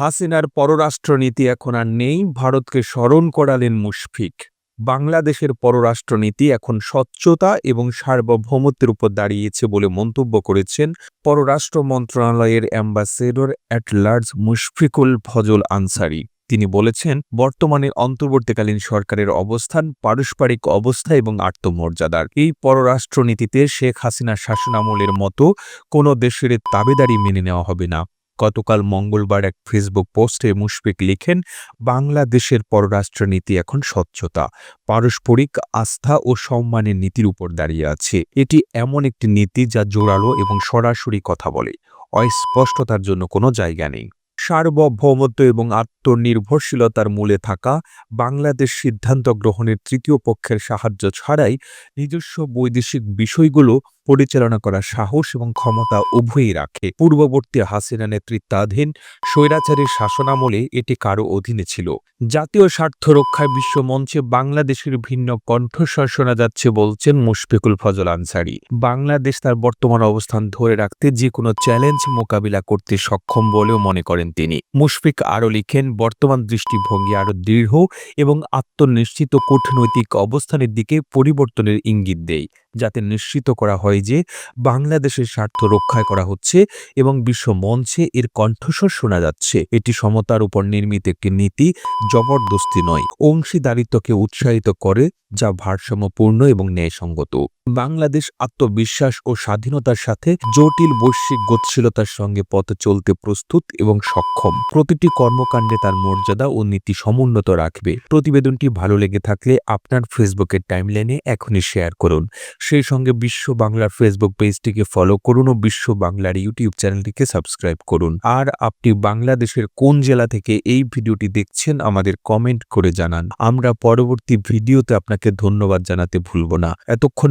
হাসিনার পররাষ্ট্রনীতি এখন আর নেই, ভারতকে স্মরণ করালেন মুশফিক। বাংলাদেশের পররাষ্ট্রনীতি এখন স্বচ্ছতা এবং সার্বভৌমত্বের উপর দাঁড়িয়েছে বলে মন্তব্য করেছেন পররাষ্ট্র মন্ত্রণালয়ের ambassador at large Mushfiqul Fazal Ansari. তিনি বলেছেন, বর্তমানে অন্তর্বর্তীকালীন সরকারের অবস্থান, পারস্পরিক অবস্থা এবং আত্মমর্যাদার। এই পররাষ্ট্রনীতিতে শেখ হাসিনার শাসনামলের মতো কোনো দেশের তাবেদারি মেনে নেওয়া হবে না। গতকাল মঙ্গলবার এক ফেসবুক পোস্টে মুশফিক লিখেন, বাংলাদেশের পররাষ্ট্রনীতি এখন স্বচ্ছতা। পারস্পরিক আস্থা ও সম্মানের নীতির উপর দাঁড়িয়ে আছে। এটি এমন একটি নীতি যা জোরালো এবং সরাসরি কথা বলে। অস্পষ্টতার জন্য কোনো জায়গা নেই। সার্বভৌমত্ব এবং আত্মনির্ভরশীলতার মূলে থাকা বাংলাদেশ সিদ্ধান্ত গ্রহণের তৃতীয় পক্ষের সাহায্য ছাড়াই নিজস্ব বৈদেশিক বিষয়গুলো পরিচালনা করার সাহস এবং ক্ষমতা উভয়ই রাখে। পূর্ববর্তী হাসিনা নেতৃত্বাধীন স্বৈরাচারের শাসনামলে এটি কারও অধীনে ছিল। জাতীয় স্বার্থ রক্ষায় বিশ্ব মঞ্চে বাংলাদেশের ভিন্ন কণ্ঠস্বর শোনা যাচ্ছে বলছেন মুশফিকুল ফজল আনসারি। বাংলাদেশ তার বর্তমান অবস্থান ধরে রাখতে যে কোনো চ্যালেঞ্জ মোকাবিলা করতে সক্ষম বলেও মনে করেন তিনি। মুশফিক আরও লিখেন, বর্তমান দৃষ্টিভঙ্গি আরও দৃঢ় এবং আত্মনিশ্চিত কূটনৈতিক অবস্থানের দিকে পরিবর্তনের ইঙ্গিত দেয় যাতে নিশ্চিত করা হয় যে বাংলাদেশের স্বার্থ রক্ষায় করা হচ্ছে এবং বিশ্ব মঞ্চে এর কণ্ঠস্বর শোনা যাচ্ছে। এটি সমতার উপর নির্মিত একটি নীতি, জবরদস্তি নয়। অংশীদারিত্বকে উৎসাহিত করে, যা ভারসাম্যপূর্ণ এবং ন্যায়সঙ্গত। বাংলাদেশ আত্মবিশ্বাস ও স্বাধীনতার সাথে জটিল বৈশ্বিক গতিশীলতার সঙ্গে পথে চলতে প্রস্তুত এবং সক্ষম। প্রতিটি কর্মকাণ্ডে তার মর্যাদা ও নীতি সমুন্নত রাখবে। প্রতিবেদনটি ভালো লেগে থাকলে আপনার ফেসবুকের টাইমলাইনে এখনই শেয়ার করুন। সেই সঙ্গে বিশ্ব বাংলার ফেসবুক পেজটিকে ফলো করুন ও বিশ্ব বাংলার ইউটিউব চ্যানেলটিকে সাবস্ক্রাইব করুন। আর আপনি বাংলাদেশের কোন জেলা থেকে এই ভিডিওটি দেখছেন আমাদের কমেন্ট করে জানান। আমরা পরবর্তী ভিডিওতে আপনাকে ধন্যবাদ জানাতে ভুলব না। এতক্ষণ